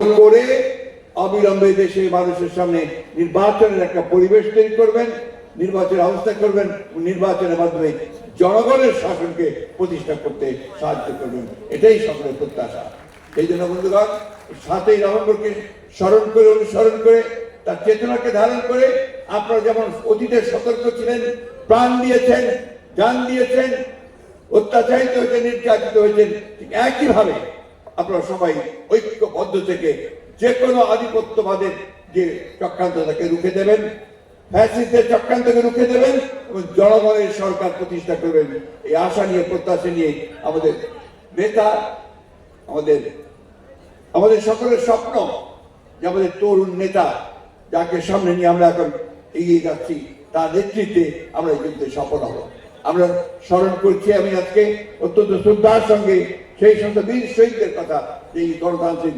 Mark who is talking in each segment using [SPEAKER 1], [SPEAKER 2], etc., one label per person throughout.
[SPEAKER 1] করে অবিলম্বে দেশে মানুষের সামনে নির্বাচনের একটা পরিবেশ তৈরি করবেন, নির্বাচনের অবস্থা করবেন, নির্বাচনের মাধ্যমে জনগণের শাসনকে প্রতিষ্ঠা করতে সাহায্য করবেন। এটাই সকলের প্রত্যাশা। এই জন্য বন্ধুগণ, সাতই নভেম্বরকে স্মরণ করে, অনুসরণ করে, তার চেতনাকে ধারণ করে আপনারা যেমন অতীতে সতর্ক ছিলেন, প্রাণ দিয়েছেন, জান দিয়েছেন, অত্যাচারিত হয়েছেন, নির্যাতিত হয়েছেন, ঠিক একইভাবে আপনারা সবাই ঐক্যবদ্ধ থেকে যে কোনো আধিপত্যবাদের যে চক্রান্ত তাকে রুখে দেবেন ফ্যাসিস্টের চক্রান্তকে রুখে দেবেন এবং জনগণের সরকার প্রতিষ্ঠা করবেন। এই আশা নিয়ে, প্রত্যাশা নিয়ে আমাদের নেতা, আমাদের আমাদের সকলের স্বপ্ন যে আমাদের তরুণ নেতা যাকে সামনে নিয়ে আমরা এখন এগিয়ে যাচ্ছি, তার নেতৃত্বে আমরা এই যুদ্ধে সফল হব। আমরা স্মরণ করছি আমি আজকে অত্যন্ত শ্রদ্ধার সঙ্গে সেই সমস্ত বীর শহীদদের কথা যে গণতান্ত্রিক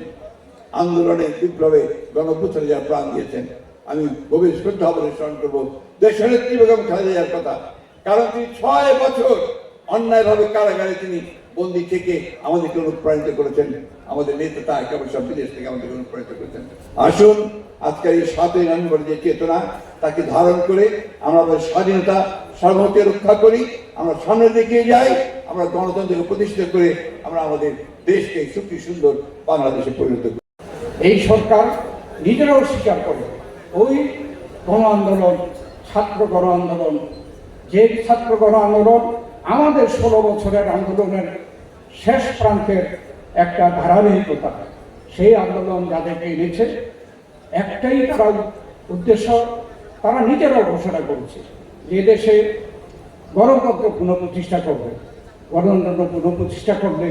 [SPEAKER 1] আন্দোলনে বিপ্লবে গণপুত্রে যারা প্রাণ দিয়েছেন। আমি গভীর শ্রদ্ধা বলে স্মরণ করব। দেশনেত্রী বেগম খালেদা জিয়ার কথা। কারণ তিনি ছয় বছর অন্যায়ভাবে কারাগারে তিনি বন্দি থেকে আমাদেরকে অনুপ্রাণিত করেছেন। আমাদের নেতা তা একেবারে সব বিদেশ থেকে আমাদেরকে অনুপ্রাণিত করেছেন। আসুন আজকের এই সাতই নভেম্বরের যে চেতনা তাকে ধারণ করে আমরা আমাদের স্বাধীনতা সার্বভৌমত্ব রক্ষা করি, আমরা সামনে দেখিয়ে যাই, আমরা গণতন্ত্রকে প্রতিষ্ঠিত করে আমরা আমাদের দেশকে সুখী, সুন্দর বাংলাদেশে পরিণত করি।
[SPEAKER 2] এই সরকার নিজেরাও স্বীকার করে, ওই গণ আন্দোলন, ছাত্র গণ আন্দোলন, যে ছাত্র গণ আন্দোলন আমাদের ষোলো বছরের আন্দোলনের শেষ প্রান্তের একটা ধারাবাহিকতা, সেই আন্দোলন যাদেরকে এনেছে, একটাই তারা উদ্দেশ্য, তারা নিজেরাও ঘোষণা করেছে। যে দেশে গণতন্ত্র পুনঃপ্রতিষ্ঠা করবে, গণতন্ত্র পুনঃপ্রতিষ্ঠা করবে,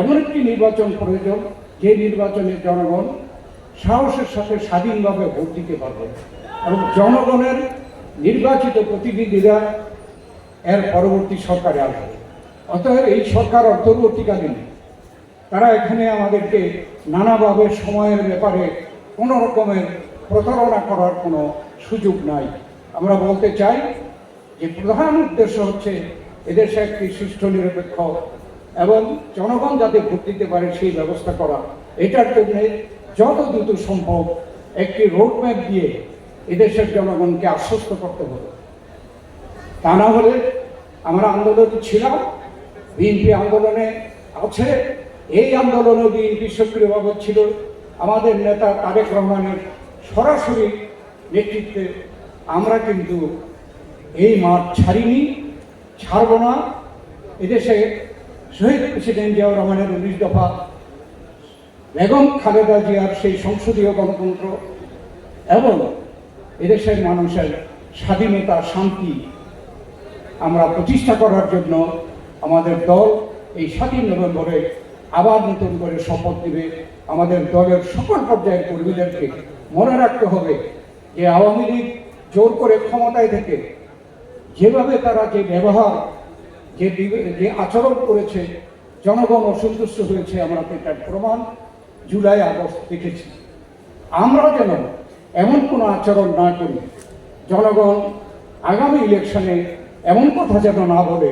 [SPEAKER 2] এমন একটি নির্বাচন প্রয়োজন, যে নির্বাচনে জনগণ সাহসের সাথে স্বাধীনভাবে ভোট দিতে পারবে এবং জনগণের নির্বাচিত প্রতিনিধিরা এর পরবর্তী সরকারে আসবে। অতএব এই সরকার অন্তর্বর্তীকালীন তারা এখানে আমাদেরকে নানাভাবে সময়ের ব্যাপারে কোনো রকমের প্রতারণা করার কোনো সুযোগ নাই। আমরা বলতে চাই যে প্রধান উদ্দেশ্য হচ্ছে এদেশে একটি সুষ্ঠু, নিরপেক্ষ এবং জনগণ যাতে ভোট দিতে পারে সেই ব্যবস্থা করা, এটার জন্য যত দ্রুত সম্ভব একটি রোডম্যাপ দিয়ে এদেশের জনগণকে আশ্বস্ত করতে হবে। তা না হলে আমরা আন্দোলনে ছিলাম, বিএনপি আন্দোলনে আছে, এই আন্দোলনে বিএনপি সক্রিয়ভাবে ছিল, আমাদের নেতা তারেক রহমানের সরাসরি নেতৃত্বে আমরা কিন্তু এই মাঠ ছাড়িনি, ছাড়ব না। এদেশে শহীদ প্রেসিডেন্ট জিয়াউর রহমানের উনিশ দফা বেগম খালেদা জিয়ার সেই সংসদীয় গণতন্ত্র এবং এদেশের মানুষের স্বাধীনতা, শান্তি আমরা প্রতিষ্ঠা করার জন্য আমাদের দল এই সাতই নভেম্বরে আবার নতুন করে শপথ নেবে। আমাদের দলের সকল পর্যায়ের কর্মীদেরকে মনে রাখতে হবে যে আওয়ামী লীগ জোর করে ক্ষমতায় থেকে যেভাবে তারা যে ব্যবহার, যে যে আচরণ করেছে, জনগণ অসন্তুষ্ট হয়েছে, আমরা তো এটার প্রমাণ জুলাই আগস্ট দেখেছি। আমরা যেন এমন কোনো আচরণ না করি, জনগণ আগামী ইলেকশনে এমন কথা যেন না বলে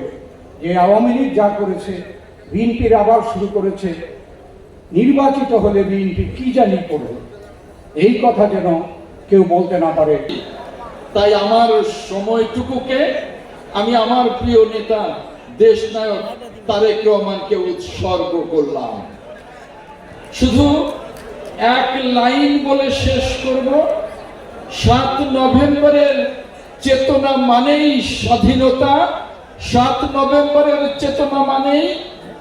[SPEAKER 2] যে আওয়ামী লীগ যা করেছে, বিএনপির আবার শুরু করেছে, নির্বাচিত হলে বিএনপি কি জানি করবে। এই কথা যেন কেউ বলতে না পারে।
[SPEAKER 3] তাই আমার সময়টুকুকে আমি আমার প্রিয় নেতা দেশ নায়ক তারেক রহমানকে উৎসর্গ করলাম। শুধু এক লাইন বলে শেষ করব, সাত নভেম্বরের চেতনা মানেই স্বাধীনতা, সাত নভেম্বরের চেতনা মানেই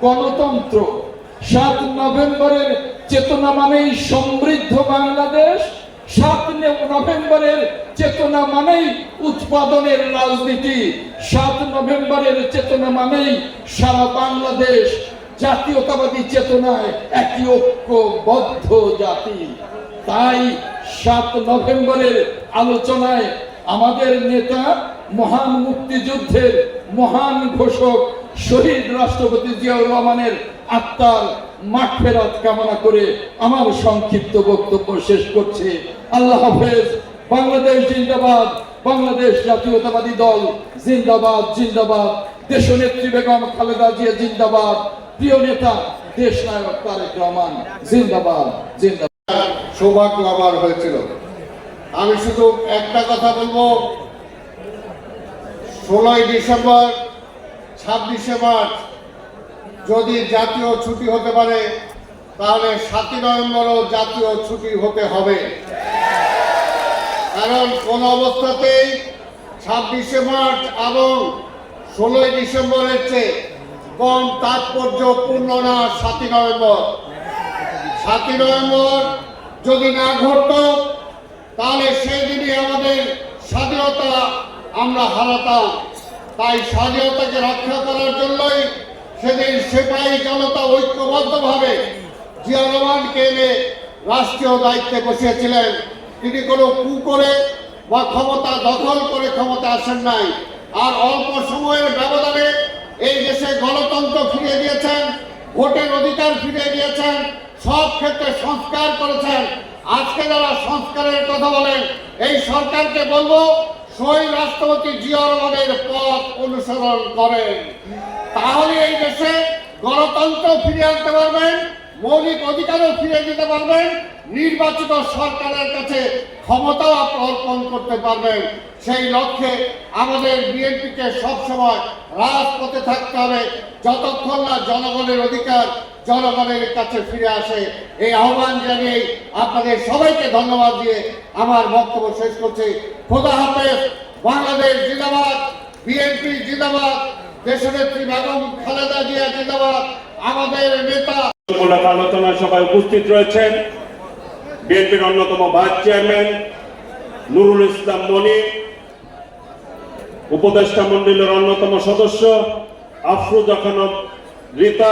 [SPEAKER 3] গণতন্ত্র, সাত নভেম্বরের চেতনা মানেই সমৃদ্ধ বাংলাদেশ সাত নভেম্বরের চেতনা মানেই উৎপাদনের রাজনীতি। সাত নভেম্বরের চেতনা মানেই সারা বাংলাদেশ জাতীয়তাবাদী চেতনায় একটি ঐক্যবদ্ধ জাতি। তাই সাত নভেম্বরের আলোচনায় আমাদের নেতা মহান মুক্তিযুদ্ধের মহান ঘোষক শহীদ রাষ্ট্রপতি জিয়াউর রহমানের আত্মার মাঠ ফেরত কামনা করে আমার সংক্ষিপ্ত বক্তব্য শেষ করছে। আল্লাহ হাফেজ, বাংলাদেশ জিন্দাবাদ, বাংলাদেশ জাতীয়তাবাদী দল, জিন্দাবাদ জিন্দাবাদ। দেশনেত্রী বেগম খালেদা জিয়া জিন্দাবাদ। প্রিয় নেতা দেশ নায়ক তারেক রহমান, জিন্দাবাদ জিন্দাবাদ।
[SPEAKER 4] সৌভাগ্য আমার হয়েছিল। আমি শুধু একটা কথা বলব। ষোলোই ডিসেম্বর ছাব্বিশে মার্চ, যদি জাতীয় ছুটি হতে পারে, তাহলে সাতই নভেম্বরও জাতীয় ছুটি হতে হবে। কারণ কোন অবস্থাতেই ছাব্বিশে মার্চ এবং ষোলোই ডিসেম্বরের চেয়ে কম তাৎপর্যপূর্ণ না সাতই নভেম্বর। সাতই নভেম্বর যদি না ঘটত, তাহলে সেই দিনই আমাদের স্বাধীনতা আমরা হারাতাম। তাই স্বাধীনতাকে রক্ষা করার জন্যই সেদিন সেপাই জনতা ঐক্যবদ্ধভাবে জিয়া রহমানকে এনে রাষ্ট্রীয় দায়িত্বে বসিয়েছিলেন। তিনি কোনো কু করে বা ক্ষমতা দখল করে ক্ষমতা আসেন নাই। আর অল্প সময়ের ব্যবধানে এই দেশে গণতন্ত্র ফিরিয়ে দিয়েছেন, ভোটের অধিকার ফিরিয়ে দিয়েছেন, সব ক্ষেত্রে সংস্কার করেছেন। আজকে যারা সংস্কারের কথা বলেন, এই সরকারকে বলব শহীদ রাষ্ট্রপতি জিয়া রহমানের পথ অনুসরণ করেন তাহলে এই দেশে গণতন্ত্র ফিরিয়ে আনতে পারবেন, মৌলিক অধিকারও ফিরে দিতে পারবেন, নির্বাচিত সরকারের কাছে ক্ষমতাও অর্পণ করতে পারবেন। সেই লক্ষ্যে আমাদের বিএনপিকে সবসময় রাজপথে থাকতে হবে, যতক্ষণ না জনগণের অধিকার জনগণের কাছে ফিরে আসে। এই আহ্বান জানিয়ে আপনাদের সবাইকে ধন্যবাদ দিয়ে আমার বক্তব্য শেষ করছি। খোদা হাফেজ, বাংলাদেশ জিন্দাবাদ, বিএনপি জিন্দাবাদ, দেশনেত্রী বেগম খালেদা জিয়া জিন্দাবাদ, আমাদের নেতা।
[SPEAKER 5] মূলক আলোচনায় সবাই উপস্থিত রয়েছেন। বিএনপির অন্যতম ভাইস চেয়ারম্যান নুরুল ইসলাম মনি, উপদেষ্টা মন্ডলীর অন্যতম সদস্য আফরুজা খানম রীতা